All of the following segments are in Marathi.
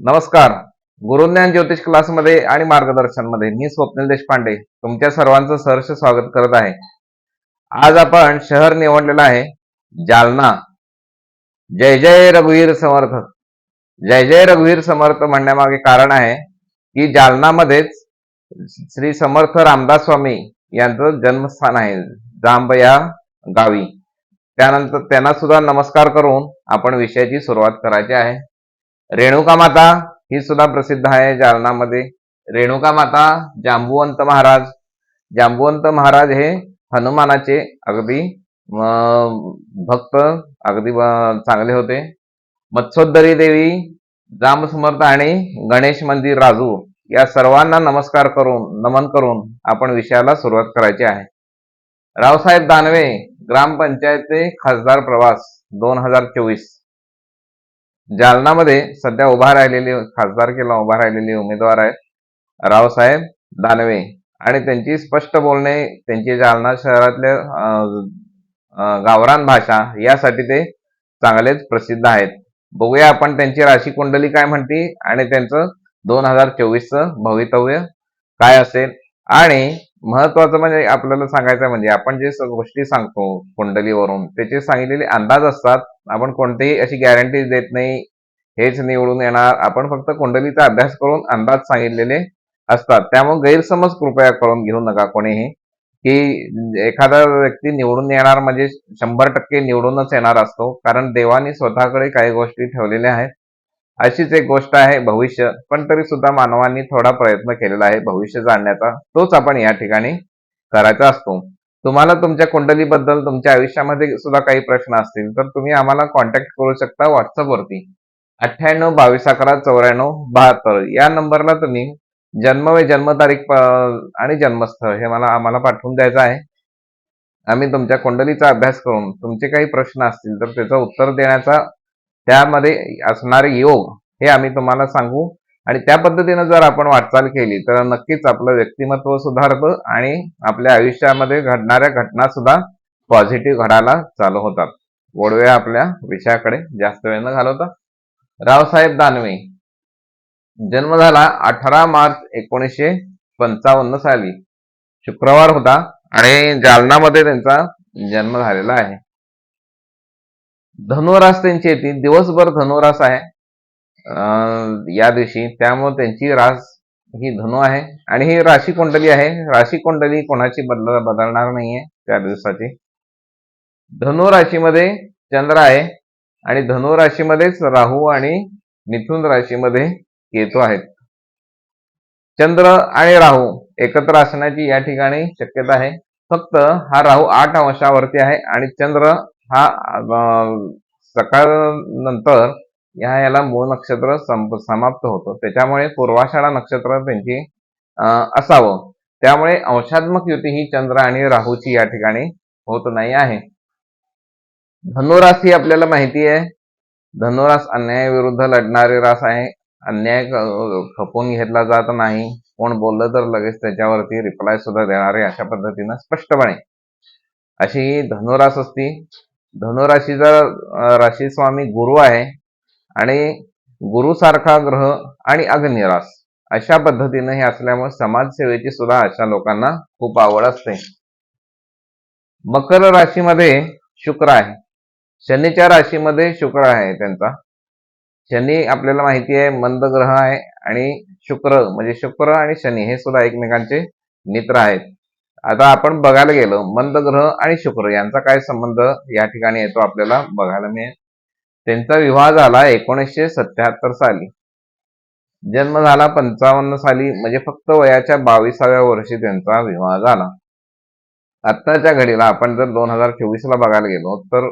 नमस्कार. गुरुज्ञान ज्योतिष क्लासमध्ये आणि मार्गदर्शनमध्ये मी स्वप्नील देशपांडे तुमच्या सर्वांचं सहर्ष स्वागत करत आहे. आज आपण शहर निवडलेलं आहे जालना. जय जय रघुवीर समर्थ. जय जय रघुवीर समर्थ म्हणण्यामागे कारण आहे की जालनामध्येच श्री समर्थ रामदास स्वामी यांचं जन्मस्थान आहे जांब या गावी. त्यानंतर त्यांना सुद्धा नमस्कार करून आपण विषयाची सुरुवात करायची आहे. रेणुका माता ही सुद्धा प्रसिद्ध आहे जालनामध्ये. रेणुका माता जांबुवंत महाराज. जांबुवंत महाराज हे हनुमानाचे अगदी भक्त अगदी चांगले होते. मत्सोद्धरी देवी जांब आणि गणेश मंदिर राजू या सर्वांना नमस्कार करून नमन करून आपण विषयाला सुरुवात करायची आहे. रावसाहेब दानवे ग्रामपंचायतचे खासदार प्रवास दोन हजार चोवीस. जालनामध्ये सध्या उभा राहिलेली खासदारकीला उभा राहिलेली उमेदवार आहेत रावसाहेब दानवे. आणि त्यांची स्पष्ट बोलणे त्यांची जालना शहरातल्या गावरान भाषा यासाठी ते चांगलेच प्रसिद्ध आहेत. बघूया आपण त्यांची राशी कुंडली काय म्हणते आणि त्यांचं दोन हजार चोवीसचं भवितव्य काय असेल. आणि महत्वाचं म्हणजे आपल्याला सांगायचं म्हणजे आपण जे गोष्टी सांगतो कुंडलीवरून त्याचे सांगितलेले अंदाज असतात. आपण कोणतीही अशी गॅरंटी देत नाही. हेच निवडून येणार. आपण फक्त कुंडलीचा अभ्यास करून अंदाज सांगितलेले असतात. त्यामुळे गैरसमज कृपया करून घेऊ नका कोणीही. की एखादा व्यक्ती निवडून येणार म्हणजे शंभर टक्के निवडूनच येणार असतो. कारण देवाने स्वतःकडे काही गोष्टी ठेवलेल्या आहेत. अशीच एक गोष्ट आहे भविष्य. पण तरी सुद्धा मानवांनी थोडा प्रयत्न केलेला आहे भविष्य जाणण्याचा. तोच आपण या ठिकाणी करायचा असतो. तुम्हाला तुमच्या कुंडलीबद्दल तुमच्या आयुष्यामध्ये सुद्धा काही प्रश्न असतील तर तुम्ही आम्हाला कॉन्टॅक्ट करू शकता व्हॉट्सअपवरती अठ्ठ्याण्णव बावीस अकरा चौऱ्याण्णव बहात्तर. या नंबरला तुम्ही जन्म व जन्मतारीख आणि जन्मस्थळ हे मला आम्हाला पाठवून द्यायचं आहे. आम्ही तुमच्या कुंडलीचा अभ्यास करून तुमचे काही प्रश्न असतील तर त्याचं उत्तर देण्याचा त्यामध्ये असणारे योग हे आम्ही तुम्हाला सांगू. आणि त्या पद्धतीनं जर आपण वाटचाल केली तर नक्कीच आपलं व्यक्तिमत्व सुधारतं आणि आपल्या आयुष्यामध्ये घडणाऱ्या घटना सुद्धा पॉझिटिव्ह घडायला चालू होतात. वळूया आपल्या विषयाकडे जास्त वेळ न घालवता. रावसाहेब दानवे जन्म झाला अठरा मार्च एकोणीसशे पंचावन्न साली. शुक्रवार होता आणि जालनामध्ये त्यांचा जन्म झालेला आहे. धनुरास त्यांची येते. दिवसभर धनुरास आहे. अं, या दिवशी. त्यामुळे त्यांची रास ही धनु आहे. आणि ही राशी कुंडली आहे. राशी कुंडली कोणाची बदल बदलणार नाहीये त्या दिवसाची. धनु राशीमध्ये चंद्र आहे. आणि धनु राशीमध्येच राहू आणि मिथुन राशीमध्ये केतू आहेत. चंद्र आणि राहू एकत्र असण्याची या ठिकाणी शक्यता आहे. फक्त हा राहू आठ अंशावरती आहे. आणि चंद्र हा सकाळ नंतर या याला मूळ नक्षत्र संप समाप्त होतं. त्याच्यामुळे पूर्वाषाढा नक्षत्र त्यांची असावं. त्यामुळे अंशात्मक युती ही चंद्र आणि राहूची या ठिकाणी होत नाही आहे. धनुरास ही आपल्याला माहिती आहे. धनुरास अन्यायाविरुद्ध लढणारे रास आहे. अन्याय खपून घेतला जात नाही. कोण बोललं तर लगेच त्याच्यावरती रिप्लाय सुद्धा देणारे अशा पद्धतीनं स्पष्टपणे. अशी ही धनुरास असती. धनुराशीचा राशी स्वामी गुरु आहे आणि गुरु सारखा ग्रह आणि अग्निरास अशा पद्धतीनं हे असल्यामुळे समाजसेवेची सुद्धा अशा लोकांना खूप आवड असते. मकर राशीमध्ये शुक्र आहे. शनीच्या राशीमध्ये शुक्र आहे त्यांचा. शनी आपल्याला माहिती आहे मंद ग्रह आहे आणि शुक्र म्हणजे शुक्र आणि शनी हे सुद्धा एकमेकांचे मित्र आहेत. आता आपण बघायला गेलो मंद ग्रह आणि शुक्र यांचा काय संबंध या ठिकाणी येतो आपल्याला बघायला मिळेल. त्यांचा विवाह झाला एकोणीसशे सत्याहत्तर साली. जन्म झाला पंचावन्न साली म्हणजे फक्त वयाच्या बावीसाव्या वर्षी त्यांचा विवाह झाला. आत्ताच्या घडीला आपण जर दोन हजार चोवीस ला बघायला गेलो तर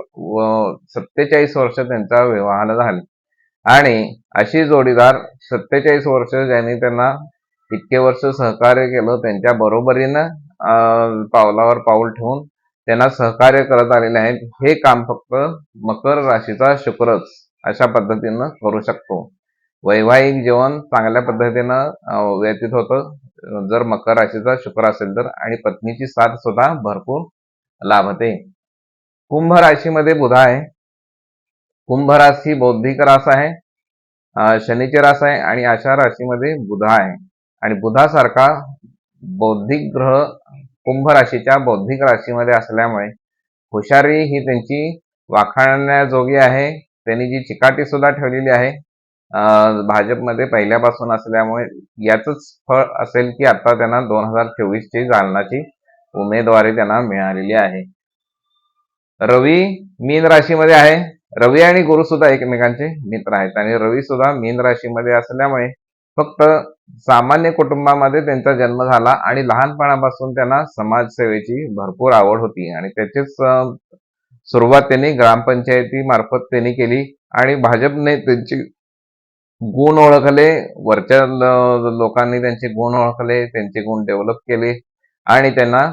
सत्तेचाळीस वर्ष त्यांच्या विवाहाला झाले. आणि अशी जोडीदार सत्तेचाळीस वर्ष ज्यांनी त्यांना इतके वर्ष सहकार्य केलं त्यांच्या बरोबरीनं पावलावर पाऊल ठेवून त्यांना सहकार्य करत आलेले आहेत. हे काम फक्त मकर राशीचा शुक्रच अशा पद्धतीनं करू शकतो. वैवाहिक जीवन चांगल्या पद्धतीनं व्यतीत होतं. जर मकर राशीचा शुक्र असेल तर आणि पत्नीची साथ सुद्धा भरपूर लाभते. कुंभ राशीमध्ये बुध आहे. कुंभ राशी बौद्धिक रास आहे. शनीची रास आहे आणि अशा राशीमध्ये बुध आहे. आणि बुधासारखा बौद्धिक ग्रह कुंभ राशीच्या बौद्धिक राशीमध्ये असल्यामुळे हुशारी ही त्यांची वाखाणण्याजोगी आहे. त्यांनी जी चिकाटी सुद्धा ठेवलेली आहे. भाजपमध्ये पहिल्यापासून असल्यामुळे याचंच फळ असेल की आता त्यांना दोन हजार चोवीस ची जालनाची उमेदवारी त्यांना मिळालेली आहे. रवी मीन राशीमध्ये आहे. रवी आणि गुरु सुद्धा एकमेकांचे मित्र आहेत आणि रवी सुद्धा मीन राशीमध्ये असल्यामुळे फक्त सामान्य कुटुंबामध्ये त्यांचा जन्म झाला आणि लहानपणापासून त्यांना समाजसेवेची भरपूर आवड होती. आणि त्याचीच सुरुवात त्यांनी ग्रामपंचायती मार्फत त्यांनी केली आणि भाजपने त्यांची गुण ओळखले. वरच्या लोकांनी त्यांचे गुण ओळखले त्यांचे गुण डेव्हलप केले आणि त्यांना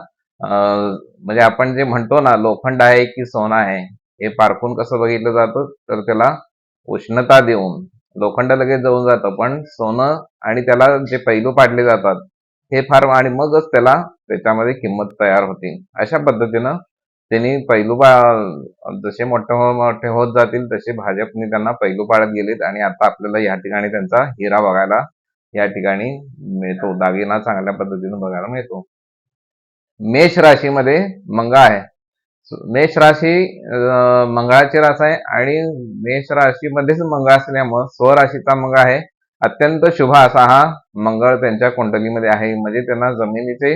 म्हणजे आपण जे म्हणतो ना लोखंड आहे की सोनं आहे हे पारखून कसं बघितलं जातं? तर त्याला उष्णता देऊन लोखंड लगेच जाऊन जातं पण सोनं आणि त्याला जे पैलू पाडले जातात हे फार आणि मगच त्याला त्याच्यामध्ये किंमत तयार होते. अशा पद्धतीनं त्यांनी पैलू पा- जसे मोठे हो- मोठे होत जातील तसे भाजपने त्यांना पैलू पाडत गेलेत आणि आता आपल्याला या ठिकाणी त्यांचा हिरा बघायला या ठिकाणी मिळतो. दागिना चांगल्या पद्धतीने बघायला मिळतो. मेष राशीमध्ये मंगा आहे. मेष राशी मंगळाची रास आहे आणि मेष राशीमध्येच मंगळ असल्यामुळं स्वराशीचा मंगळ आहे. अत्यंत शुभ असा हा मंगळ त्यांच्या कुंडलीमध्ये आहे. म्हणजे त्यांना जमिनीचे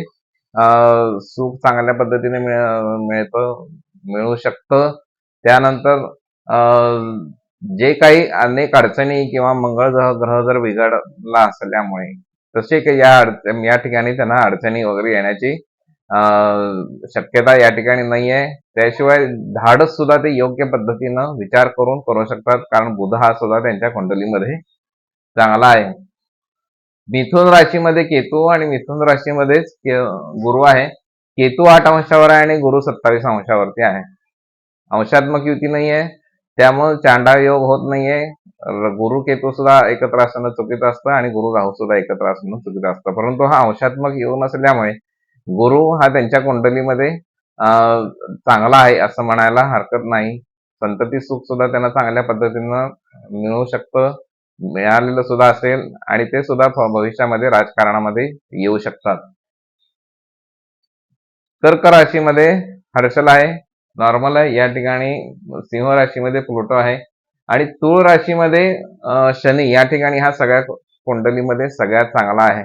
सुख चांगल्या पद्धतीने मिळ- मिळतं मिळू शकतं. त्यानंतर जे काही अनेक अडचणी किंवा मंगळ ग्रह ग्रह जर बिघडला असल्यामुळे तसे काही या अडचण या ठिकाणी त्यांना अडचणी वगैरे येण्याची शक्यता या ठिकाणी नाही आहे त्याशिवाय धाडस सुद्धा ते योग्य पद्धतीनं विचार करून करू शकतात कारण बुध हा सुद्धा त्यांच्या कुंडलीमध्ये चांगला आहे मिथुन राशीमध्ये केतू आणि मिथुन राशीमध्येच के- गुरु आहे केतू आठ अंशावर आहे आणि गुरु सत्तावीस अंशावरती आहे अंशात्मक युती नाही आहे त्यामुळे चांडा योग होत नाहीये गुरु केतू सुद्धा एकत्र असणं चुकीचं असतं आणि गुरु राहू सुद्धा एकत्र असणं चुकीचं असतं परंतु हा अंशात्मक योग नसल्यामुळे गुरु हा त्यांच्या कुंडलीमध्ये चांगला आहे असं म्हणायला हरकत नाही. संतती सुख सुद्धा त्यांना चांगल्या पद्धतीनं मिळू शकतं मिळालेलं सुद्धा असेल आणि ते सुद्धा भविष्यामध्ये राजकारणामध्ये येऊ शकतात. कर्क राशीमध्ये हर्षल आहे नॉर्मल आहे या ठिकाणी सिंह राशीमध्ये प्लुटो आहे आणि तुळ राशीमध्ये शनी या ठिकाणी हा सगळ्या कुंडलीमध्ये सगळ्यात चांगला आहे.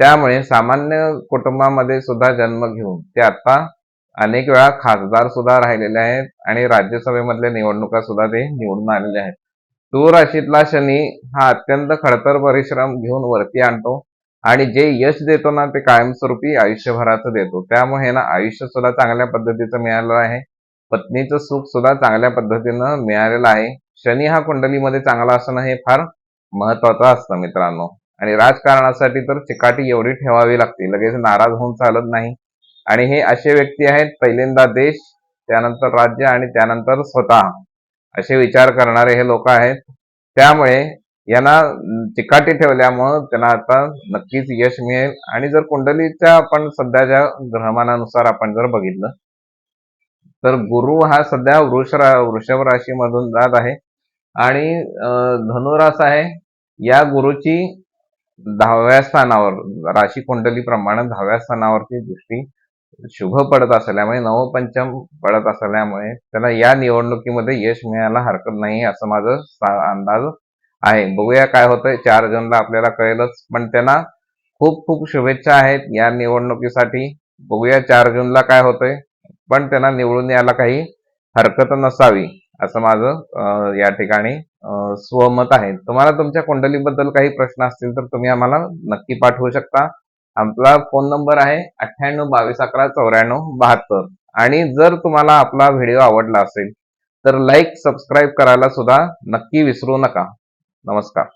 त्यामुळे सामान्य कुटुंबामध्ये सुद्धा जन्म घेऊन ते आता अनेक वेळा खासदार सुद्धा राहिलेले आहेत आणि राज्यसभेमधल्या निवडणुका सुद्धा ते निवडून आलेले आहेत. तू राशीतला शनी हा अत्यंत खडतर परिश्रम घेऊन वरती आणतो आणि जे यश देतो ना ते कायमस्वरूपी आयुष्यभराचं देतो. त्यामुळे ना आयुष्य सुद्धा चांगल्या पद्धतीचं मिळालं आहे. पत्नीचं सुख सुद्धा चांगल्या पद्धतीनं मिळालेलं आहे. शनी हा कुंडलीमध्ये चांगला असणं हे फार महत्वाचं असतं मित्रांनो. आणि राजकारणासाठी तर चिकाटी एवढी ठेवावी लागते. लगेच नाराज होऊन चालत नाही. आणि हे असे व्यक्ती आहेत पहिल्यांदा देश त्यानंतर राज्य आणि त्यानंतर स्वतः असे विचार करणारे हे लोक आहेत. त्यामुळे यांना चिकाटी ठेवल्यामुळं त्यांना आता नक्कीच यश मिळेल. आणि जर कुंडलीच्या आपण सध्याच्या ग्रहमानानुसार आपण जर बघितलं तर गुरु हा सध्या वृष वृषभ राशीमधून जात आहे. आणि धनुरास आहे. या गुरुची दहाव्या स्थानावर राशी कुंडली प्रमाणे दहाव्या स्थानावरती दृष्टी शुभ पडत असल्यामुळे नवपंचम पडत असल्यामुळे त्याला या निवडणुकीमध्ये यश मिळायला हरकत नाही असं माझं अंदाज आहे. बघूया काय होतंय. चार जूनला आपल्याला कळेलच पण त्यांना खूप खूप शुभेच्छा आहेत या निवडणुकीसाठी. बघूया चार जूनला काय होतंय पण त्यांना निवडून यायला काही हरकत नसावी. असं माझं या ठिकाणी स्वमत आहे. तुम्हाला तुमच्या कुंडलीबद्दल काही प्रश्न असतील तर तुम्ही आम्हाला नक्की पाठवू शकता. आपला फोन नंबर आहे अठ्ठ्याण्णव बावीस अकरा चौऱ्याण्णव बहात्तर. आणि जर तुम्हाला आपला व्हिडिओ आवडला असेल तर लाईक सबस्क्राईब करायला सुद्धा नक्की विसरू नका. नमस्कार.